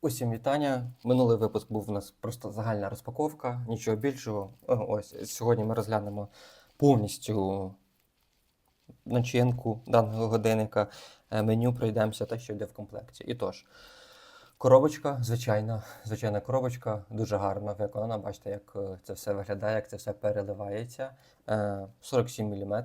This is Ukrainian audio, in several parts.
Усім вітання. Минулий випуск був у нас просто загальна розпаковка, нічого більшого. Ось сьогодні ми розглянемо повністю начинку даного годинника, е, меню пройдемося те, що йде в комплекті. І тож, коробочка, звичайна, звичайна коробочка, дуже гарно виконана. Бачите, як е, це все виглядає, як це все переливається. Е, 47 мм.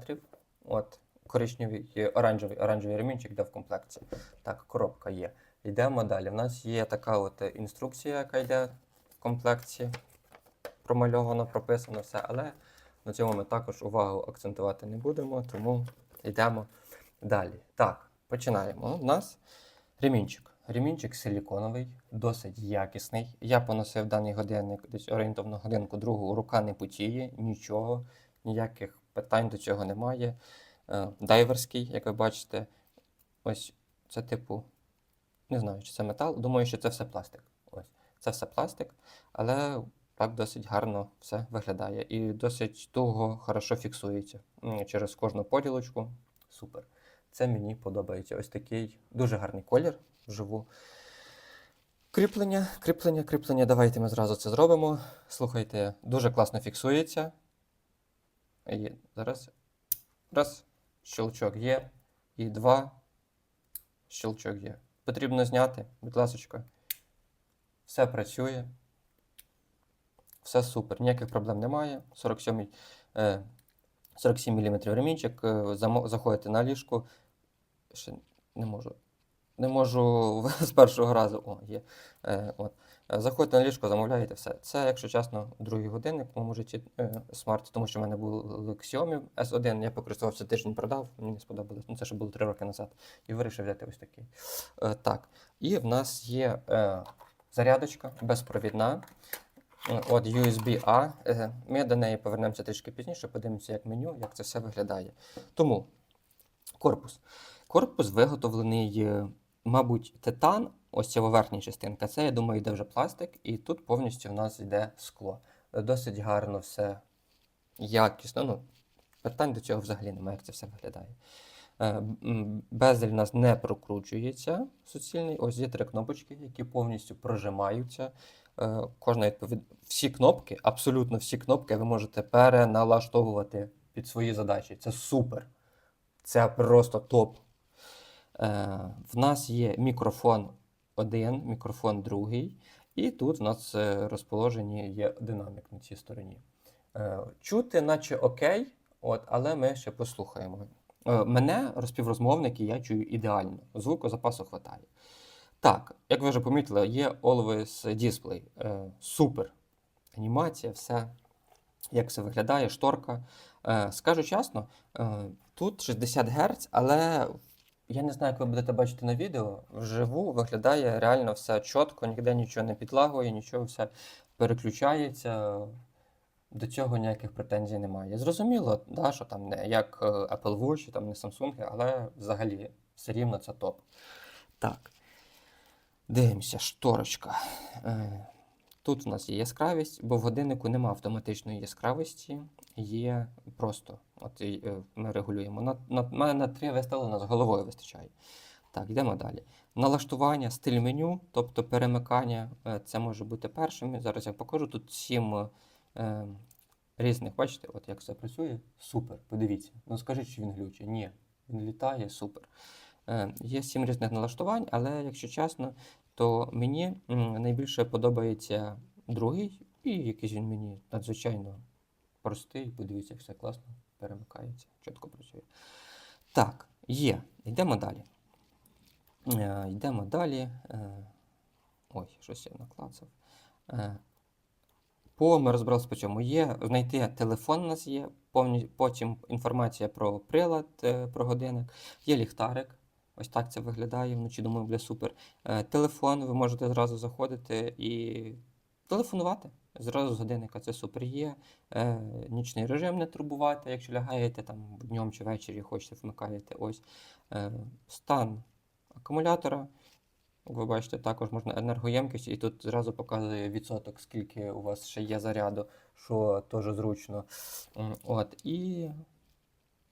От, коричневий, е, оранжевий, оранжевий ремінчик йде в комплекті. Так, коробка є. Йдемо далі. У нас є така от е, інструкція, яка йде в комплекті. Промальовано, прописано все, але на цьому ми також увагу акцентувати не будемо, тому йдемо далі. Так, починаємо. У нас ремінчик. Ремінчик силіконовий, досить якісний. Я поносив даний годинник десь орієнтовно годинку другу, рука не потіє, нічого, ніяких питань до цього немає. Е, Дайверський, як ви бачите, ось це типу не знаю, чи це метал. Думаю, що це все пластик. Ось. Це все пластик, але так досить гарно все виглядає. І досить довго хорошо фіксується. Через кожну поділочку. Супер. Це мені подобається. Ось такий дуже гарний колір вживу. Кріплення, кріплення, кріплення. Давайте ми зразу це зробимо. Слухайте, дуже класно фіксується. І зараз. Раз. Щелчок є. І два. Щелчок є. Потрібно зняти, будь ласка. Все працює. Все супер, ніяких проблем немає. 47, е, 47 мм ремінчик. е, Заходите на ліжку. Ще не можу. Не можу з першого разу. О, є. Е, от. Е, Заходите на ліжко, замовляєте все. Це, якщо чесно, другий годинник в моєму житті е, смарт, тому що в мене був Xiaomi S1, я покористувався тиждень продав, мені сподобалось. Ну, це ще було три роки назад. І вирішив взяти ось такий. Е, так. І в нас є зарядочка безпровідна. От USB-A. Ми до неї повернемося трішки пізніше, подивимося, як меню, як це все виглядає. Тому корпус. Корпус виготовлений, мабуть, титан, ось ця верхня частинка. Це, я думаю, йде вже пластик, і тут повністю в нас йде скло. Досить гарно все якісно. Ну, питань до цього взагалі немає, як це все виглядає. Е, Безель у нас не прокручується суцільний. Ось є три кнопочки, які повністю прожимаються. Е, Кожна відповід... Всі кнопки, абсолютно всі кнопки ви можете переналаштовувати під свої задачі. Це супер. Це просто топ. Е, В нас є мікрофон один, мікрофон другий, і тут в нас е, розположені є динамік на цій стороні. Е, Чути, наче окей, от, але ми ще послухаємо. Е, Мене, розпіврозмовники, я чую ідеально. Звуку запасу хватає. Так, як ви вже помітили, є Always Display. Супер. Анімація, все. Як все виглядає, шторка. Скажу чесно, тут 60 Гц, але я не знаю, як ви будете бачити на відео. Вживу виглядає реально все чітко, ніде нічого не підлагує, нічого все переключається. До цього ніяких претензій немає. Зрозуміло, да, що там не як е, Apple Watch, там не Samsung, але взагалі все рівно це топ. Так. Дивимося, шторочка. Е, Тут у нас є яскравість, бо в годиннику нема автоматичної яскравості, є просто. От і, е, ми регулюємо. На, на, мене на 3 виставлено, з головою вистачає. Так, йдемо далі. Налаштування, стиль меню, тобто перемикання, е, це може бути першим. Зараз я покажу. Тут сім е, різних, бачите, от як все працює. Супер, подивіться. Ну скажіть, що він глючить. Ні, він літає, супер. Е, є сім різних налаштувань, але якщо чесно, то мені найбільше подобається другий, і якийсь він мені надзвичайно простий. Подивіться, як все класно перемикається, чітко працює. Так, є. Йдемо далі. Е, йдемо далі. Е, ой, щось я наклацав. Е, по ми розбиралися по чому. Є знайти телефон у нас є, повні, потім інформація про прилад, е, про годинник, є ліхтарик. Ось так це виглядає вночі, думаю, буде супер. Е, телефон, ви можете зразу заходити і телефонувати. Зразу з годинника це супер є. Е, нічний режим не турбувати, якщо лягаєте там днем чи ввечері, хочете, вмикаєте. Ось. Е, стан акумулятора. Ви бачите, також можна енергоємкість, і тут зразу показує відсоток, скільки у вас ще є заряду, що теж зручно. От, і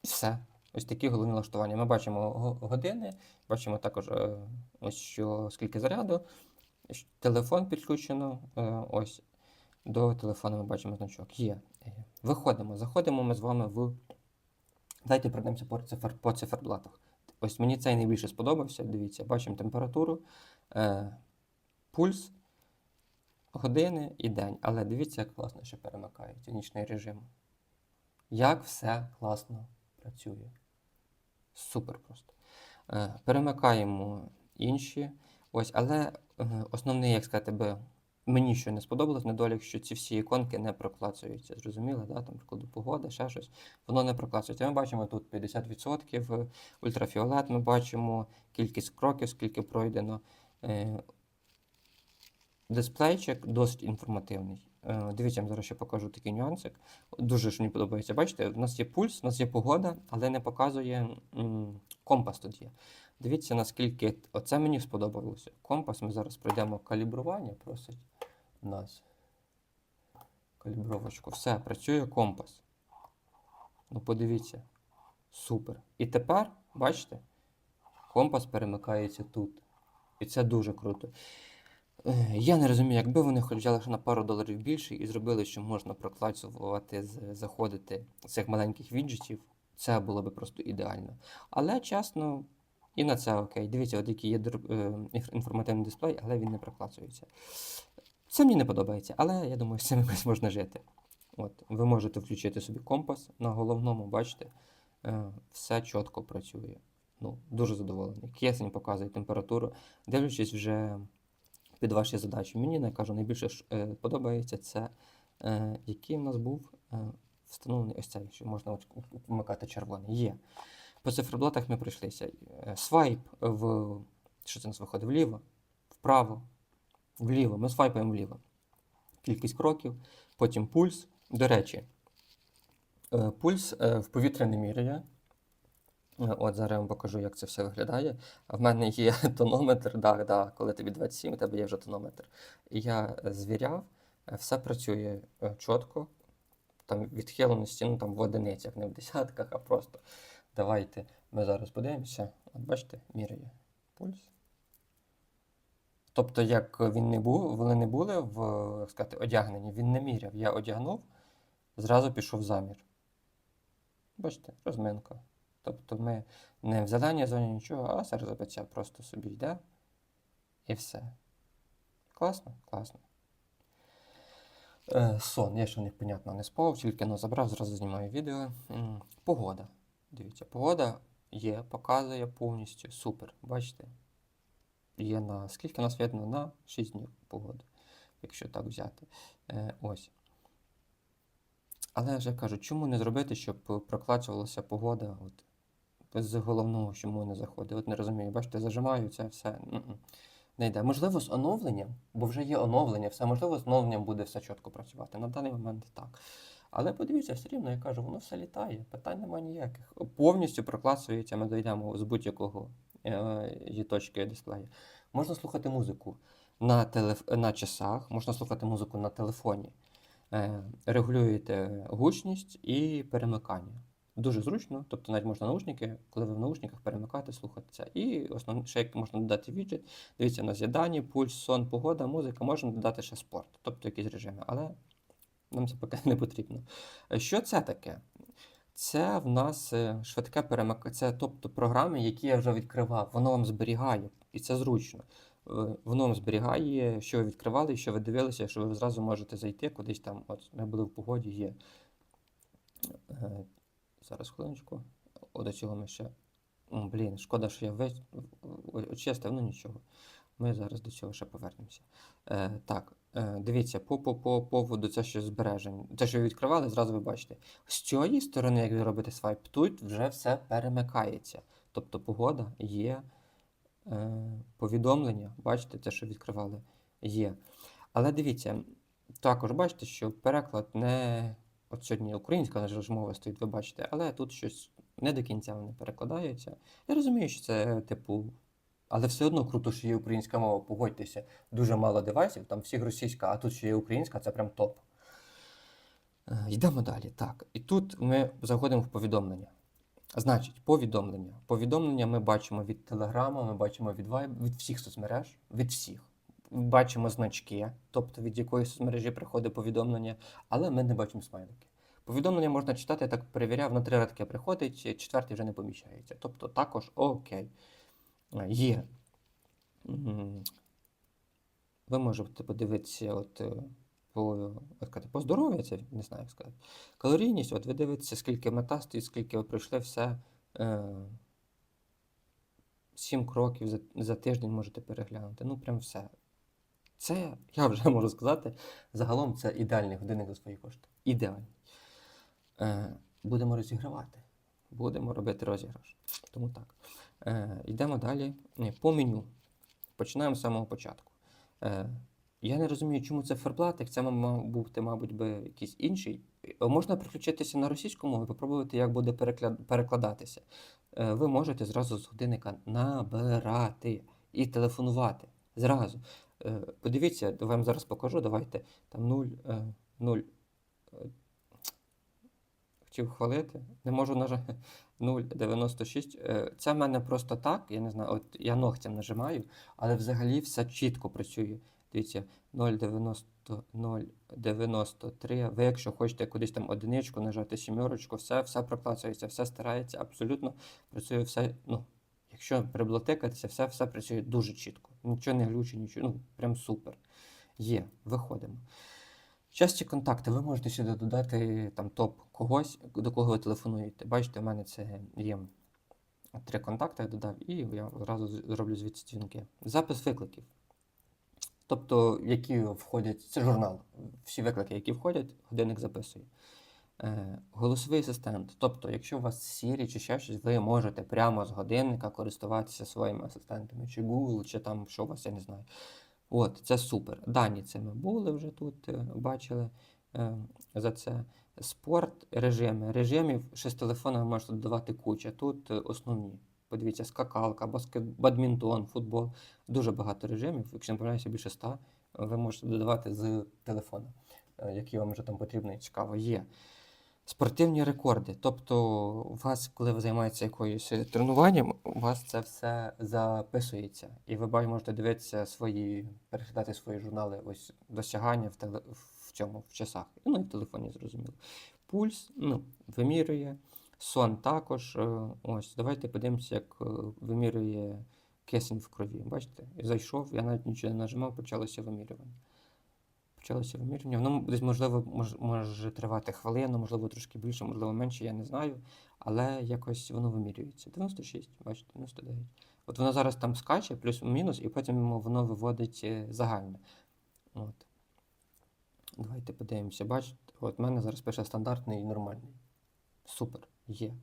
все. Ось такі головні налаштування. Ми бачимо години, бачимо також, е, ось що скільки заряду. Телефон підключено. е, Ось до телефону ми бачимо значок. Є. Виходимо. Заходимо ми з вами в. Давайте пройдемося по, цифр, по циферблатах. Ось мені цей найбільше сподобався. Дивіться, бачимо температуру, е, пульс, години і день. Але дивіться, як класно ще перемикається нічний режим. Як все класно працює. Супер просто. Е, перемикаємо інші. Ось, але е, основний, як сказати би, мені що не сподобалось, недолік, що ці всі іконки не проклацуються. Зрозуміло, да? там, прикладу, погода, ще щось. Воно не проклацується. Ми бачимо тут 50%, ультрафіолет, ми бачимо кількість кроків, скільки пройдено. Е, Дисплейчик досить інформативний. Е, Дивіться, я зараз ще покажу такий нюансик. Дуже ж мені подобається. Бачите, у нас є пульс, у нас є погода, але не показує компас тут є. Дивіться, наскільки оце мені сподобалося. Компас, ми зараз пройдемо калібрування, просить нас. Калібровочку. Все, працює компас. Ну, подивіться. Супер. І тепер, бачите, компас перемикається тут. І це дуже круто. Е, Я не розумію, якби вони хоч взяли на пару доларів більше і зробили, що можна проклацувати, заходити цих маленьких віджитів, це було би просто ідеально. Але чесно, і на це окей. Дивіться, от який є е, інф- інформативний дисплей, але він не проклацується. Це мені не подобається, але я думаю, з цим якось можна жити. От, ви можете включити собі компас на головному, бачите, е, все чітко працює. Ну, дуже задоволений. Кисень показує температуру, дивлячись вже під ваші задачі. Мені я кажу, найбільше е, подобається це, е, який в нас був встановлений ось цей, що можна вмикати червоний. Є. По циферблатах ми пройшлися. Свайп в. Що це у нас виходить? Вліво, вправо, вліво. Ми свайпаємо вліво. Кількість кроків, потім пульс. До речі, е, пульс е, в повітря не міряє. Е, От зараз я вам покажу, як це все виглядає. В мене є тонометр, да, да, коли тобі 27, у тебе є вже тонометр. Я звіряв, все працює чітко. Там відхиленості, ну там в одиницях, не в десятках, а просто. Давайте ми зараз подивимося. От бачите, міряє пульс. Тобто, як він не був, вони не були в як сказати, одягнені, він не міряв. Я одягнув, зразу пішов замір. Бачите, розминка. Тобто ми не в зеленій зоні нічого, а серцебиття просто собі йде і все. Класно? Класно. Е, сон, я ще непонятно не спав, тільки ну, забрав, зразу знімаю відео. Погода. Дивіться, погода є, показує повністю. Супер. Бачите? Є на скільки нас видно? На 6 днів погода, якщо так взяти. Е, ось. Але я кажу, чому не зробити, щоб проклацувалася погода от, без головного, чому не заходить. От не розумію. Бачите, зажимаю це все. м-м, Не йде. Можливо, з оновленням, бо вже є оновлення, все можливо, з оновленням буде все чітко працювати. На даний момент так. Але подивіться, все рівно, я кажу, воно все літає, питань немає ніяких. Повністю проклацується, ми дійдемо з будь-якого е, її точки. Можна слухати музику на, телеф... на часах, можна слухати музику на телефоні. Е, регулюєте гучність і перемикання. Дуже зручно, тобто навіть можна наушники, коли ви в наушниках перемикати, слухати це. І основне, ще як можна додати віджит. Дивіться, у нас є пульс, сон, погода, музика, можна додати ще спорт, тобто якісь режими, але нам це поки не потрібно. Е, Що це таке? Це в нас е, швидке перемикання, це тобто програми, які я вже відкривав, воно вам зберігає, і це зручно. Е, Воно вам зберігає, що ви відкривали, що ви дивилися, що ви зразу можете зайти кудись там. От ми були в погоді, є. Е, Зараз хвилиночку. О, до цього ми ще. Блін, шкода, що я весь очистив, ну нічого. Ми зараз до цього ще повернемося. Е, так, дивіться, по, по, по поводу це що збережень. Те, що ви відкривали, зразу ви бачите. З цієї сторони, як ви робите свайп, тут вже все перемикається. Тобто погода є, е, повідомлення, бачите, те, що відкривали, є. Але дивіться, також бачите, що переклад не. От сьогодні українська мова стоїть, ви бачите, але тут щось не до кінця вони перекладаються. Я розумію, що це, типу, але все одно круто, що є українська мова, погодьтеся. Дуже мало девайсів, там всіх російська, а тут ще є українська, це прям топ. Е, Йдемо далі. Так, і тут ми заходимо в повідомлення. Значить, повідомлення. Повідомлення ми бачимо від Телеграма, ми бачимо від Vibe, від всіх соцмереж, від всіх. бачимо значки, тобто від якої соцмережі приходить повідомлення, але ми не бачимо смайлики. Повідомлення можна читати, я так перевіряв, на три рядки приходить, четвертий вже не поміщається. Тобто також окей. Е, Є. Ви можете подивитися, от, е, по, по здоров'ю, це не знаю, як сказати. Калорійність, от ви дивитеся, скільки мета стоїть, скільки ви пройшли, все. Е, Сім кроків за, за тиждень можете переглянути. Ну, прям все. Це, я вже можу сказати, загалом це ідеальний годинник за свої кошти. Ідеальний. Е, будемо розігравати. Будемо робити розіграш. Тому так. Е, йдемо далі по меню. Починаємо з самого початку. Е, я не розумію, чому це ферблатик, це мав бути, мабуть, би якийсь інший. Е, Можна переключитися на російську мову і попробувати, як буде перекладатися. Е, ви можете зразу з годинника набирати і телефонувати. Зразу. Е, Подивіться, вам зараз покажу. Давайте там 0, е, 0. е, Хотів хвалити. Не можу нажати 0,96. Е, Це в мене просто так. Я не знаю, от я ногтем нажимаю, але взагалі все чітко працює. Дивіться, 0,90, 0,93. Ви, якщо хочете кудись там одиничку нажати сімерочку, все, все проклацується, все старається, абсолютно працює все. Ну, якщо приблотикатися, все, все працює дуже чітко. Нічого не глючить, нічого. Ну, прям супер. Є, виходимо. Часті контакти, ви можете сюди додати там топ когось, до кого ви телефонуєте. Бачите, у мене це є три контакти, я додав, і я одразу зроблю звідси дзвінки. Запис викликів. Тобто, які входять, це журнал. Всі виклики, які входять, годинник записує. Е, голосовий асистент. Тобто, якщо у вас Siri чи ще щось, ви можете прямо з годинника користуватися своїми асистентами, чи Google, чи там що у вас, я не знаю. От, це супер. Дані це ми були вже тут, е, бачили е, за це. Спорт, режими. Режимів ще з телефона можете додавати куча. Тут е, основні. Подивіться, скакалка, баскет, бадмінтон, футбол. Дуже багато режимів. Якщо не помиляюся, більше ста, ви можете додавати з телефона, які вам вже там потрібно і цікаво є. Спортивні рекорди. Тобто, у вас, коли ви займаєтеся якоюсь е, тренуванням, у вас це все записується. І ви можете дивитися свої, переглядати свої журнали, ось досягання в, теле, в цьому, в часах. Ну і в телефоні, зрозуміло. Пульс, ну, вимірює, сон також. е, Ось, давайте подивимося, як е, вимірює кисень в крові. Бачите? Зайшов, я навіть нічого не нажимав, почалося вимірювання. Почалося вимірювання. Воно десь, можливо, мож, може тривати хвилину, можливо, трошки більше, можливо, менше, я не знаю. Але якось воно вимірюється. 96, бачите, 99. От воно зараз там скаче, плюс-мінус, і потім воно виводить е, загальне. От. Давайте подивимося. Бачите, от в мене зараз пише стандартний і нормальний. Супер, є.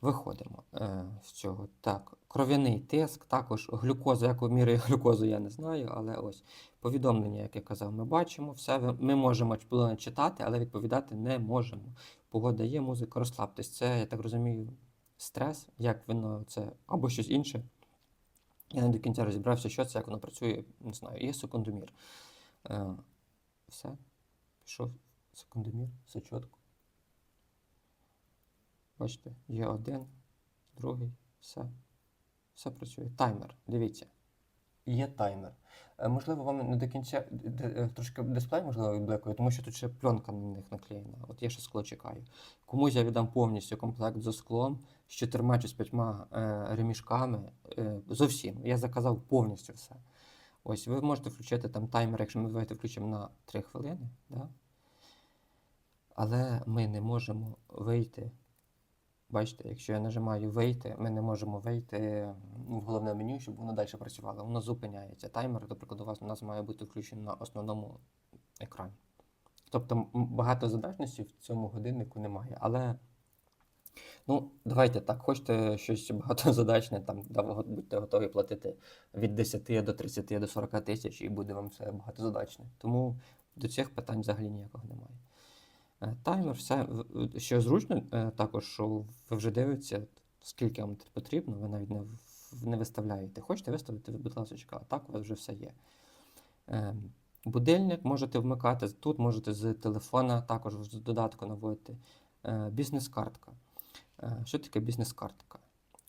Виходимо е, з цього. Так, кров'яний тиск, також глюкоза, як вимірює глюкозу, я не знаю, але ось повідомлення, як я казав, ми бачимо. Все, ми можемо читати, але відповідати не можемо. Погода є, музика, розслабтесь. Це, я так розумію, стрес, як воно це, або щось інше. Я не до кінця розібрався, що це, як воно працює, не знаю. Є секундомір. Е, все. Пішов секундомір, все чітко. Бачите, є один, другий, все. Все працює. Таймер, дивіться. Є таймер. Е, Можливо, вам не до кінця е, трошки дисплей, можливо, відбликує, тому що тут ще пленка на них наклеєна. От я ще скло чекаю. Комусь я віддам повністю комплект зі склом, з чотирма чи з п'ятьма е, ремішками. Е, зовсім. Я заказав повністю все. Ось ви можете включити там таймер, якщо ми давайте включимо на 3 хвилини. Да? Але ми не можемо вийти. Бачите, якщо я нажимаю вийти, ми не можемо вийти в головне меню, щоб воно далі працювало. Воно зупиняється. Таймер, до прикладу, у вас у нас має бути включений на основному екрані. Тобто м- багатозадачності в цьому годиннику немає. Але ну, давайте так, хочете щось багатозадачне, там, будьте готові платити від 10 до 30 до 40 тисяч, і буде вам все багатозадачне. Тому до цих питань взагалі ніякого немає. Е, Таймер, все. Що зручно, е, також, що ви вже дивитеся, скільки вам потрібно, ви навіть не, не виставляєте. Хочете виставити, ви, будь ласка, а так у вас вже все є. Е, Будильник можете вмикати, тут можете з телефона, також з додатку наводити. Бізнес-картка. Що таке бізнес-картка?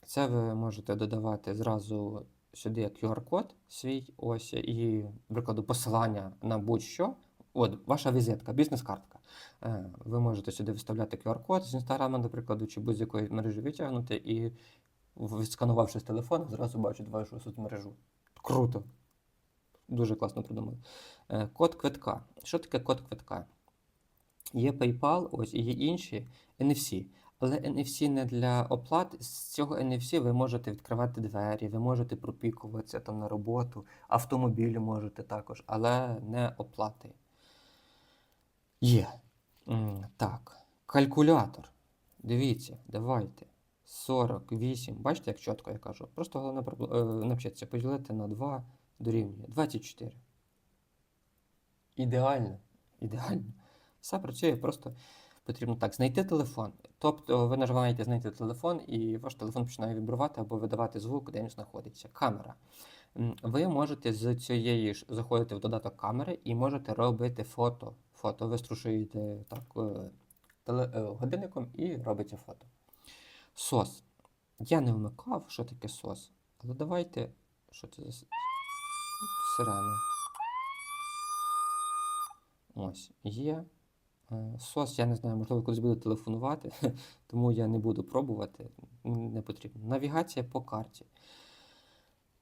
Це ви можете додавати зразу сюди QR-код свій, ось, і, прикладу, посилання на будь-що. От, ваша візитка, бізнес-картка. Е, Ви можете сюди вставляти QR-код з інстаграма, до прикладу, чи будь-якої мережі відтягнути, і відсканувавши з телефону, зразу бачать вашу соцмережу. Круто. Дуже класно придумали. Е, Код квитка. Що таке код квитка? Є PayPal, ось і є інші NFC. Але NFC не для оплат. З цього NFC ви можете відкривати двері, ви можете пропікуватися там на роботу, автомобілі можете також, але не оплати. Є. Так. Калькулятор. Дивіться, давайте. 48. Бачите, як чітко я кажу. Просто головне е, навчитися поділити на 2 дорівнює 24. Ідеально. Ідеально. Все працює, просто потрібно так. Знайти телефон. Тобто ви нажимаєте знайти телефон, і ваш телефон починає вібрувати або видавати звук, де він знаходиться. Камера. Ви можете з цієї ж заходити в додаток камери і можете робити фото. Фото. Ви струшуєте так е, теле, е, годинником і робите фото. Сос. Я не вмикав, що таке сос. Але давайте. Що це за сирена? Ось, є. Е, Сос, я не знаю, можливо, колись буду телефонувати, тому я не буду пробувати. Не потрібно. Навігація по карті.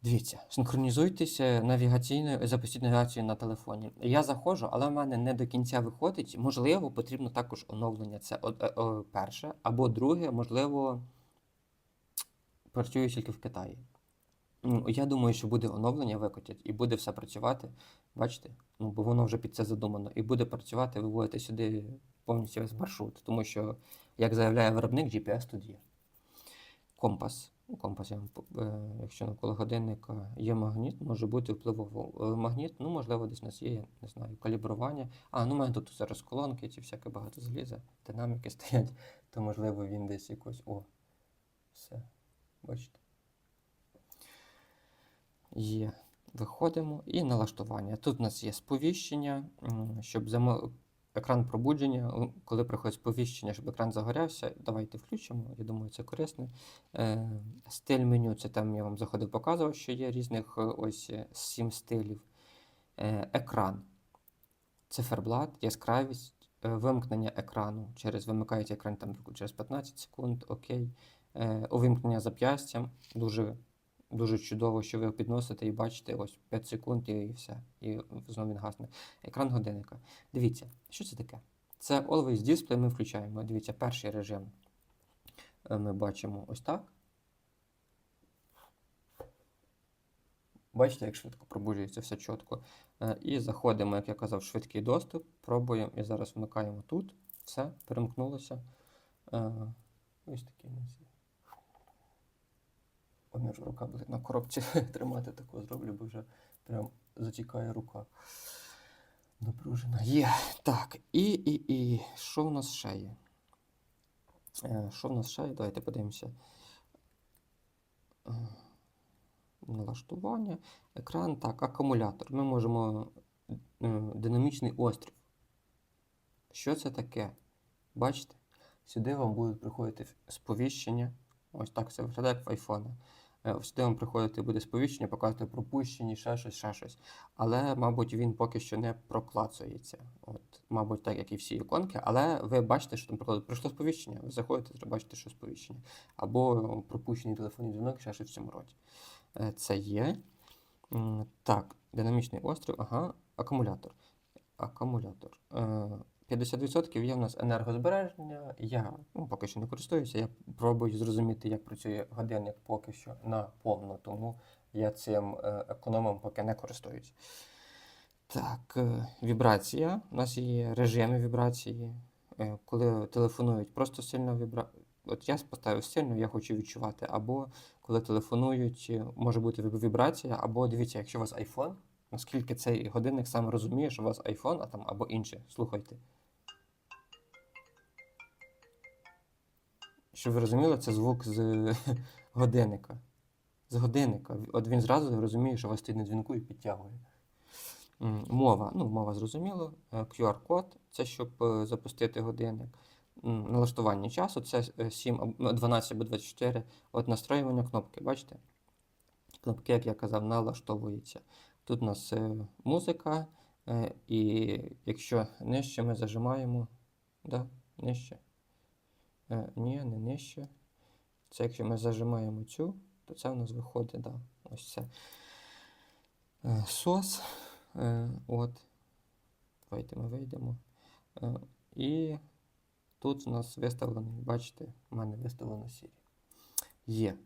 Дивіться, синхронізуйтеся навігаційною, запустіть навігацію на телефоні. Я заходжу, але в мене не до кінця виходить. Можливо, потрібно також оновлення. Це е, перше. Або друге, можливо, працюю тільки в Китаї. Ну, Я думаю, що буде оновлення викотять і буде все працювати. Бачите? Ну, бо воно вже під це задумано. І буде працювати, ви вводите сюди повністю весь маршрут. Тому що, як заявляє виробник, GPS тут є. Компас. Ну, е, якщо навколо годинника є магніт, може бути впливово. Е, Магніт, ну, можливо, десь у нас є, я не знаю, калібрування. А, ну, у мене тут зараз колонки, ці всяке багато заліза, динаміки стоять, то можливо він десь якось. О, все. Бачите? Є. Виходимо і налаштування. Тут у нас є сповіщення, щоб замо... екран пробудження, коли приходить сповіщення, щоб екран загорявся. Давайте включимо. Я думаю, це корисно. Е, стиль меню це там я вам заходив, показував, що є різних е, ось е, сім стилів. Екран. Циферблат, яскравість, вимкнення екрану. Через вимикається екран там через 15 секунд, окей. Увімкнення зап'ястям. Дуже Дуже чудово, що ви підносите і бачите ось 5 секунд і все. І знову він гасне. Екран годинника. Дивіться, що це таке? Це Always Display ми включаємо. Дивіться, перший режим е, ми бачимо ось так. Бачите, як швидко пробуджується все чітко. Е, І заходимо, як я казав, швидкий доступ. Пробуємо і зараз вмикаємо тут. Все, перемкнулося. Е, Ось такий Ж рука буде на коробці тримати таку зроблю, бо вже прям затікає рука. Напружена. Є. Так, і, і, і. Що в нас ще є? Е, Що в нас ще є? Давайте подивимося. Е, Налаштування. Екран, так, акумулятор. Ми можемо е, динамічний острів. Що це таке? Бачите? Сюди вам будуть приходити сповіщення. Ось так це виглядає як в айфона. Е, Сюди вам приходити буде сповіщення, показувати пропущені, ще щось, ще щось. Але, мабуть, він поки що не проклацується. От, мабуть, так як і всі іконки. Але ви бачите, що там прийшло сповіщення. Ви заходите, бачите, що сповіщення. Або пропущений телефонний дзвінок, ще щось в цьому році. Е, Це є. Так, динамічний острів, ага, акумулятор. Акумулятор. Е, 50% є в нас енергозбереження. Я ну, поки що не користуюся. Я пробую зрозуміти, як працює годинник поки що на повну, тому я цим е, економом поки не користуюсь. Так, е, вібрація. У нас є режими вібрації. Е, Коли телефонують, просто сильно вібра... От я поставив сильно, я хочу відчувати. Або коли телефонують, може бути вібрація, або дивіться, якщо у вас iPhone, наскільки цей годинник сам розуміє, що у вас iPhone, а там або інше. Слухайте. Щоб ви розуміли, це звук з годинника. З годинника. От він зразу розуміє, що вас стоїть на дзвінку і підтягує. Мова. Ну, мова зрозуміло. Е, QR-код це щоб е, запустити годинник. Налаштування часу це е, 7, 12 або 24. От настроювання кнопки, бачите? кнопки, як я казав, налаштовуються. Тут у нас е, музика, е, і якщо нижче ми зажимаємо, да, нижче. Е, ні, не нижче. Це якщо ми зажимаємо цю, то це у нас виходить, да, ось це. Е, сос. Е, от. Давайте ми вийдемо. Е, і тут у нас виставлений, бачите, у мене виставлено Siri. Є.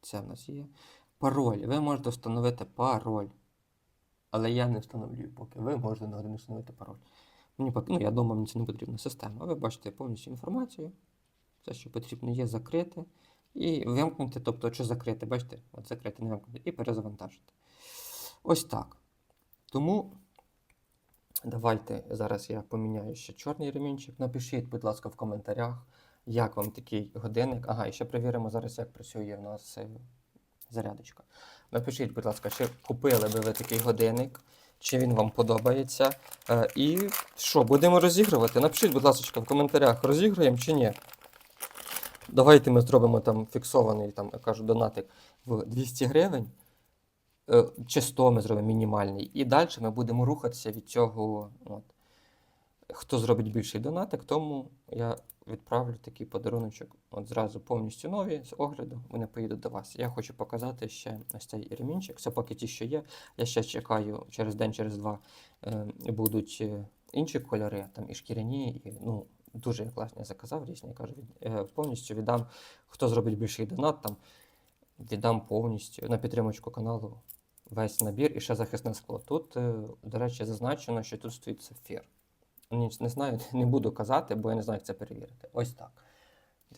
Це в нас є. Пароль. Ви можете встановити пароль. Але я не встановлюю поки. Ви можете на годину встановити пароль. Мені ну, я думаю, мені це не потрібна система. Ви бачите повністю інформацію. Все, що потрібно, є закрити. І вимкнути, тобто, що закрити, бачите, от закрити, не вимкнути, і перезавантажити. Ось так. Тому давайте зараз я поміняю ще чорний ремінчик. Напишіть, будь ласка, в коментарях, як вам такий годинник. Ага, і ще перевіримо зараз, як працює в нас е, зарядочка. Напишіть, будь ласка, чи купили би ви такий годинник, чи він вам подобається. Е, І що, будемо розігрувати? Напишіть, будь ласка, в коментарях, розіграємо чи ні. Давайте ми зробимо там фіксований, там, я кажу, донатик в 200 гривень. Е, Чи 100 ми зробимо мінімальний. І далі ми будемо рухатися від цього. От. Хто зробить більший донатик, тому я відправлю такий подаруночок. От зразу повністю нові з огляду. Вони поїдуть до вас. Я хочу показати ще ось цей ремінчик. Це поки ті, що є. Я ще чекаю через день, через два е, будуть е, інші кольори, там і шкіряні, і ну, дуже класні я заказав різні. Я кажу, від, е, повністю віддам, хто зробить більший донат, там віддам повністю на підтримочку каналу весь набір і ще захисне скло. Тут, е, до речі, зазначено, що тут стоїть сапфір. Ні, не знаю, не буду казати, бо я не знаю, як це перевірити. Ось так.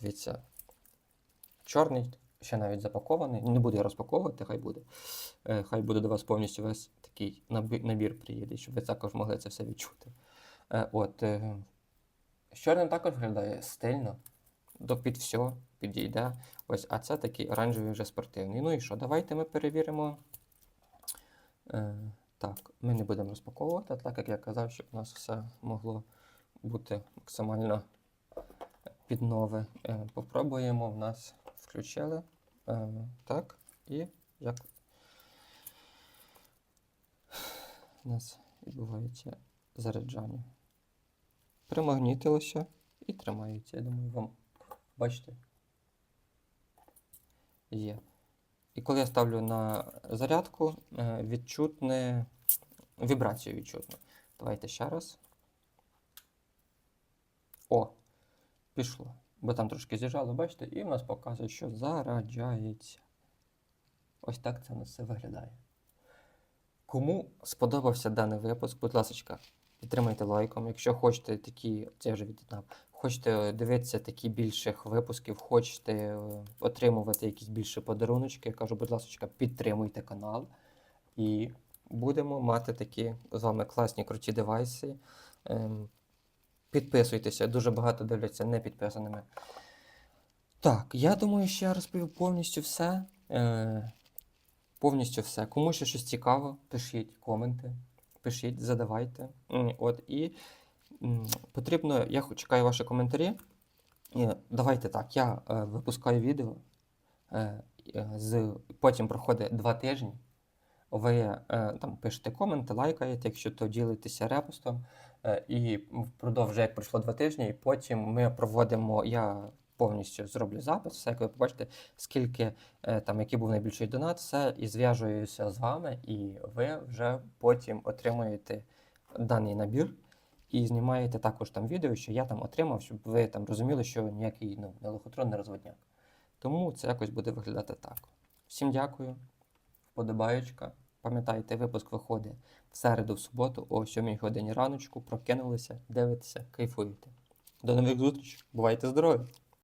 Дивіться. Чорний, ще навіть запакований. Не буду я розпаковувати, хай буде. Е, Хай буде до вас повністю весь такий набір приїде, щоб ви також могли це все відчути. Е, От, е, з чорним також виглядає стильно. До під все підійде. Ось, а це такий оранжевий вже спортивний. Ну і що? Давайте ми перевіримо. Е, так, ми не будемо розпаковувати, так як я казав, щоб у нас все могло бути максимально під нове. Е, попробуємо, в нас включили. Е, так, і як у нас відбувається заряджання. Примагнітилося і тримається. Я думаю, вам бачите? Є. І коли я ставлю на зарядку, е, відчутне вібрацію відчутно. Давайте ще раз. О, пішло. Бо там трошки з'їжджало, бачите, і в нас показує, що заряджається. Ось так це у нас все виглядає. Кому сподобався даний випуск, будь ласка, підтримайте лайком. Якщо хочете такі, це я вже віддав, хочете дивитися такі більших випусків, хочете е, отримувати якісь більше подаруночки, я кажу, будь ласка, підтримуйте канал. І будемо мати такі з вами класні круті девайси. Ем, Підписуйтеся, дуже багато дивляться не підписаними. Так, я думаю, що я розповів повністю все. Е, повністю все. Кому ще щось цікаво, пишіть коменти, пишіть, задавайте. От, і потрібно, я чекаю ваші коментарі. Давайте так, я е, випускаю відео, е, е, потім проходить два тижні. Ви там пишете коменти, лайкаєте, якщо то ділитеся репостом. І впродовж, як пройшло два тижні, і потім ми проводимо. Я повністю зроблю запис, все, як ви побачите, скільки там, який був найбільший донат, все, і зв'яжуюся з вами, і ви вже потім отримуєте даний набір. І знімаєте також там відео, що я там отримав, щоб ви там розуміли, що ніякий ну, не лохотрон, не розводняк. Тому це якось буде виглядати так. Всім дякую, вподобаючка. Пам'ятайте, випуск виходить в середу, в суботу, о 7 годині раночку. Прокинулися, дивитеся, кайфуєте. До нових зустрічей. Бувайте здорові!